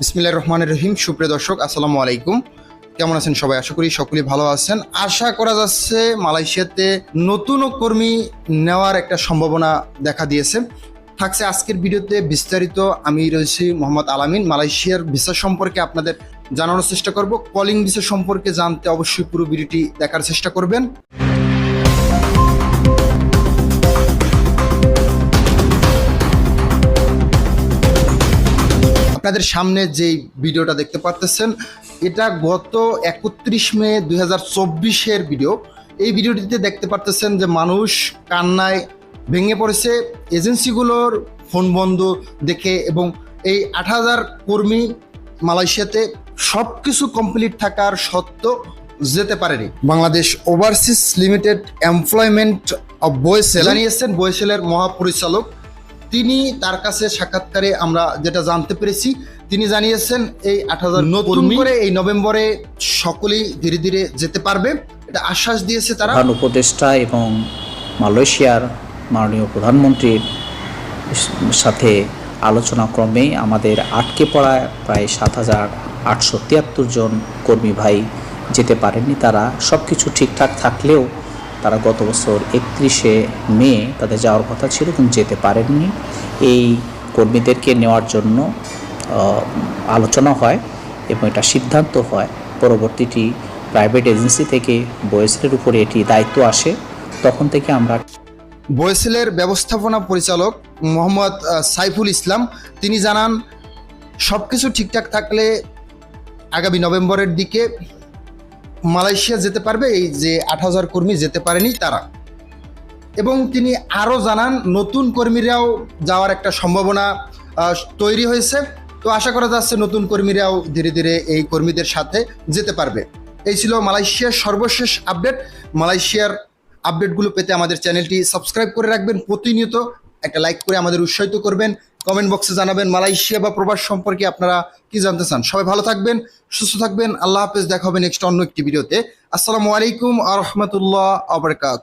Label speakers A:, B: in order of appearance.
A: বিসমিল্লাহ রহমান রহিম। সুপ্রিয় দর্শক, আসসালামু আলাইকুম। কেমন আছেন সবাই? আশা করি সকলেই ভালো আছেন। আশা করা যাচ্ছে মালয়েশিয়াতে নতুন কর্মী নেওয়ার একটা সম্ভাবনা দেখা দিয়েছে। থাকছে আজকের ভিডিওতে বিস্তারিত। আমি রয়েছি মোহাম্মদ আলামিন। মালয়েশিয়ার ভিসা সম্পর্কে আপনাদের জানানোর চেষ্টা করব। কলিং ভিসা সম্পর্কে জানতে অবশ্যই পুরো ভিডিওটি দেখার চেষ্টা করবেন। আপনাদের সামনে যেই ভিডিওটা দেখতে পারতেছেন, এটা গত একত্রিশ মে দুই হাজার চব্বিশের ভিডিও। এই ভিডিওটিতে দেখতে পারতেছেন যে মানুষ কান্নায় ভেঙে পড়েছে, এজেন্সিগুলোর ফোন বন্ধ দেখে এবং এই আট হাজার কর্মী মালয়েশিয়াতে সব কিছু কমপ্লিট থাকার সত্ত্বেও যেতে পারেনি। Bangladesh overseas limited employment of BOESL জানিয়েছেন বয়েসেলের মহাপরিচালক তিনি তার কাছে সাক্ষাৎকারে আমরা যেটা জানতে পেরেছি তিনি জানিয়েছেন এই আট হাজার নতুন করে এই নভেম্বরে সকলেই ধীরে ধীরে যেতে পারবে। এটা আশ্বাস দিয়েছে তারা।
B: প্রধান উপদেষ্টা এবং মালয়েশিয়ার মাননীয় প্রধানমন্ত্রীর সাথে আলোচনা ক্রমে আমাদের আটকে পড়া প্রায় সাত হাজার আটশো তিয়াত্তর জন কর্মী ভাই যেতে পারেননি। তারা সব কিছু ঠিকঠাক থাকলেও তারা গত বছর একত্রিশে মে তাদের যাওয়ার কথা ছিল কিন্তু যেতে পারেননি। এই কর্মীদেরকে নেওয়ার জন্য আলোচনা হয় এবং এটা সিদ্ধান্ত হয়। পরবর্তীটি প্রাইভেট এজেন্সি থেকে বয়েসের উপরে এটি দায়িত্ব আসে। তখন থেকে আমরা
A: বয়েসেলের ব্যবস্থাপনা পরিচালক মোহাম্মদ সাইফুল ইসলাম, তিনি জানান সব কিছু ঠিকঠাক থাকলে আগামী নভেম্বরের দিকে মালয়েশিয়া যেতে পারবে, এই যে আট হাজার কর্মী যেতে পারেনি তারা। এবং তিনি আরও জানান, নতুন কর্মীরাও যাওয়ার একটা সম্ভাবনা তৈরি হয়েছে। তো আশা করা যাচ্ছে নতুন কর্মীরাও ধীরে ধীরে এই কর্মীদের সাথে যেতে পারবে। এই ছিল মালয়েশিয়ার সর্বশেষ আপডেট। মালয়েশিয়ার আপডেটগুলো পেতে আমাদের চ্যানেলটি সাবস্ক্রাইব করে রাখবেন প্রতিনিয়ত। একটা লাইক করে আমাদের উৎসাহিত করবেন। কমেন্ট বক্সে জানাবেন মালয়েশিয়া বা প্রবাস সম্পর্কে আপনারা কি জানতে চান। সবাই ভালো থাকবেন, সুস্থ থাকবেন। আল্লাহ হাফেজ, দেখা হবে নেক্সট অন্য একটি ভিডিওতে আসসালামু আলাইকুম আ রহমতুল্লাহ আবরকাত।